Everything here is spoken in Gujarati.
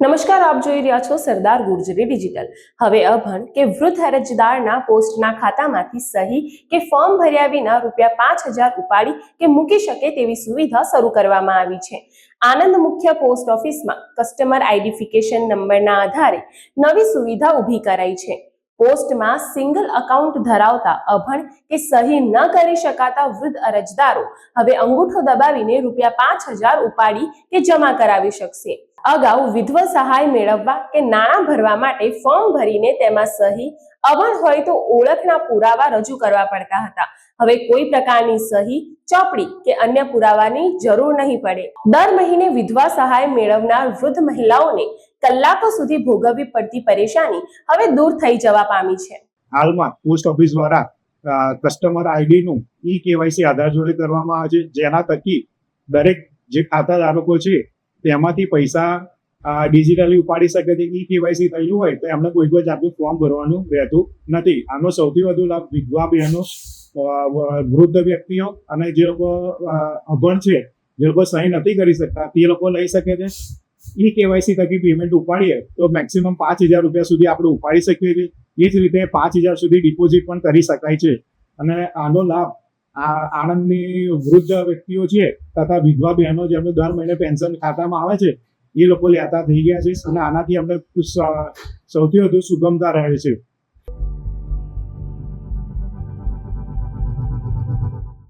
નમસ્કાર, આપ જોઈ રહ્યા છો સરદાર ગુર્જરી ડિજિટલ. હવે અભણ કે વૃદ્ધ અરજદારના પોસ્ટના ખાતામાંથી સહી કે ફોર્મ ભર્યા વિના રૂપિયા પાંચ હજાર ઉપાડી કે મૂકી શકે તેવી સુવિધા શરૂ કરવામાં આવી છે. આનંદ મુખ્ય પોસ્ટ ઓફિસમાં કસ્ટમર આઈડેન્ટિફિકેશન નંબરના આધારે નવી સુવિધા ઊભી કરાઈ છે. પોસ્ટમાં સિંગલ અકાઉન્ટ ધરાવતા અભણ કે સહી ન કરી શકાતા વૃદ્ધ અરજદારો હવે અંગૂઠો દબાવીને રૂપિયા પાંચ હજાર ઉપાડી કે જમા કરાવી શકશે. અગાઉ વિધવા સહાય મેળવવા કે નાણાં ભરવા માટે ફોર્મ ભરીને તેમાં સહી અભણ હોય તો ઓળખના પુરાવા રજૂ કરવા પડતા હતા. હવે કોઈ પ્રકારની સહી, ચોપડી કે અન્ય પુરાવાની જરૂર નહીં પડે. દર મહિને વિધવા સહાય મેળવનાર વૃદ્ધ મહિલાઓને કલાકો સુધી ભોગવવી પડતી પરેશાની હવે દૂર થઈ જવા પામી છે. હાલમાં પોસ્ટ ઓફિસ દ્વારા કસ્ટમર આઈડીનું ઈ કેવાયસી આધાર જોડે કરવામાં આવે છે, જેના થકી દરેક જે ખાતા ધારકો છે, તેમાંથી પૈસા ડિજિટલી ઉપાડી શકે છે, ઈ કેવાયસી થયેલું હોય, તો એમને કોઈ કોઈ જાતનું ફોર્મ ભરવાનું રહેતું નથી. આનો સૌથી વધુ લાભ વિધવા બહેનો વૃદ્ધ વ્યક્તિઓ અને જે લોકો અભણ છે, જે લોકો સહી નથી કરી શકતા, તે લોકો લઈ શકે છે. ઈ કેવાયસી થકી પેમેન્ટ ઉપાડીએ, તો મેક્સિમમ પાંચ હજાર રૂપિયા સુધી આપણે ઉપાડી શકીએ છીએ. એ જ રીતે પાંચ હજાર સુધી ડિપોઝિટ પણ કરી શકાય છે. અને આનો લાભ આ આણંદની વૃદ્ધ વ્યક્તિઓ છે તથા વિધવા બહેનો જેમને દર મહિને પેન્શન ખાતામાં આવે છે, એ લોકો લેતા થઈ ગયા છે. અને આનાથી અમને સૌથી વધુ સુગમતા રહે છે.